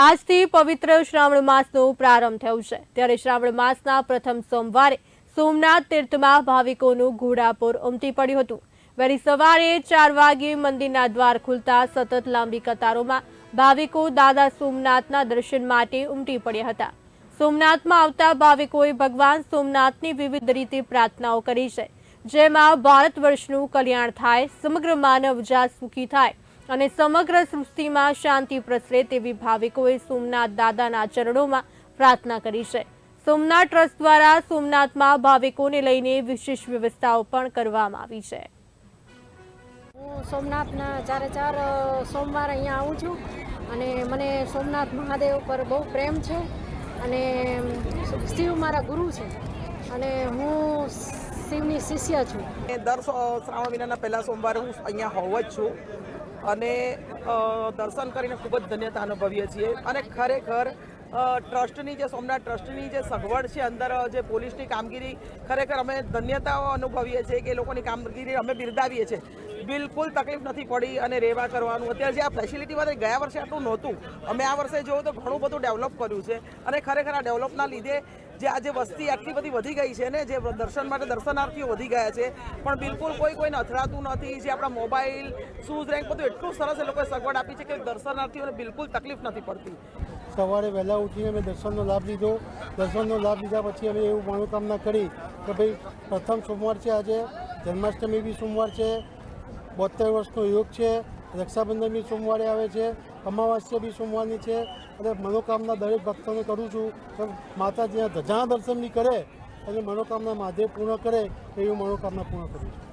આજથી પવિત્ર શ્રાવણ માસનો પ્રારંભ થયો છે. ત્યારે શ્રાવણ માસના પ્રથમ સોમવારે સોમનાથ તીર્થમાં ભાવિકોનું ઘોડાપુર ઉમટી પડ્યું હતું. વહેલી સવારે ચાર વાગે મંદિરના દ્વાર ખુલતા સતત લાંબી કતારોમાં ભાવિકો દાદા સોમનાથના દર્શન માટે ઉમટી પડ્યા હતા. સોમનાથમાં આવતા ભાવિકોએ ભગવાન સોમનાથની વિવિધ રીતે પ્રાર્થનાઓ કરી છે. જેમાં ભારત વર્ષનું કલ્યાણ થાય, સમગ્ર માનવ જાત સુખી થાય અને સમગ્ર સૃષ્ટિમાં શાંતિ પ્રસરે તેવી ભાવિકોએ સોમનાથ દાદાના ચરણોમાં પ્રાર્થના કરી છે. સોમનાથ ટ્રસ્ટ દ્વારા સોમનાથમાં ભાવિકોને લઈને વિશેષ વ્યવસ્થાઓ પણ કરવામાં આવી છે. હું સોમનાથના ચારે ચાર સોમવાર અહીંયા આવું છું અને મને સોમનાથ મહાદેવ પર બહુ પ્રેમ છે અને શિવ મારા ગુરુ છે અને હું શિવની શિષ્ય છું. દર શ્રાવણ મહિનાના પહેલા સોમવારે હું અહીંયા હોવ જ છું. અને દર્શન કરીને ખૂબ જ ધન્યતા અનુભવીએ છીએ. અને ખરેખર ટ્રસ્ટની જે સોમનાથ ટ્રસ્ટની જે સગવડ છે અંદર જે પોલીસની કામગીરી, ખરેખર અમે ધન્યતાઓ અનુભવીએ છીએ કે એ લોકોની કામગીરી અમે બિરદાવીએ છીએ. બિલકુલ તકલીફ નથી પડી અને રહેવા કરવાનું. અત્યારે જે આ ફેસિલિટી વધે ગયા વર્ષે આટલું નહોતું. અમે આ વર્ષે જોયું તો ઘણું બધું ડેવલપ કર્યું છે. અને ખરેખર આ ડેવલપના લીધે જે આજે વસ્તી આટલી બધી વધી ગઈ છે ને, જે દર્શન માટે દર્શનાર્થીઓ વધી ગયા છે, પણ બિલકુલ કોઈ કોઈને અથડાતું નથી, જે આપણા મોબાઈલ શૂઝ રેન્ક બધું એટલું સરસ એ લોકોએ સગવડ આપી છે કે દર્શનાર્થીઓને બિલકુલ તકલીફ નથી પડતી. સવારે વહેલા ઉઠીને અમે દર્શનનો લાભ લીધો. દર્શનનો લાભ લીધા પછી અમે એવું મનોકામના કરી કે ભાઈ, પ્રથમ સોમવાર છે આજે, જન્માષ્ટમી બી સોમવાર છે બોતેર વર્ષનો યોગ છે, રક્ષાબંધન બી સોમવારે આવે છે. અમાવાસ્યા બી સોમવારની છે અને મનોકામના દરેક ભક્તોને કરું છું કે માતાજીના ધજા દર્શન બી કરે અને મનોકામના મહાદેવ પૂર્ણ કરે એવી મનોકામના પૂર્ણ કરું છું.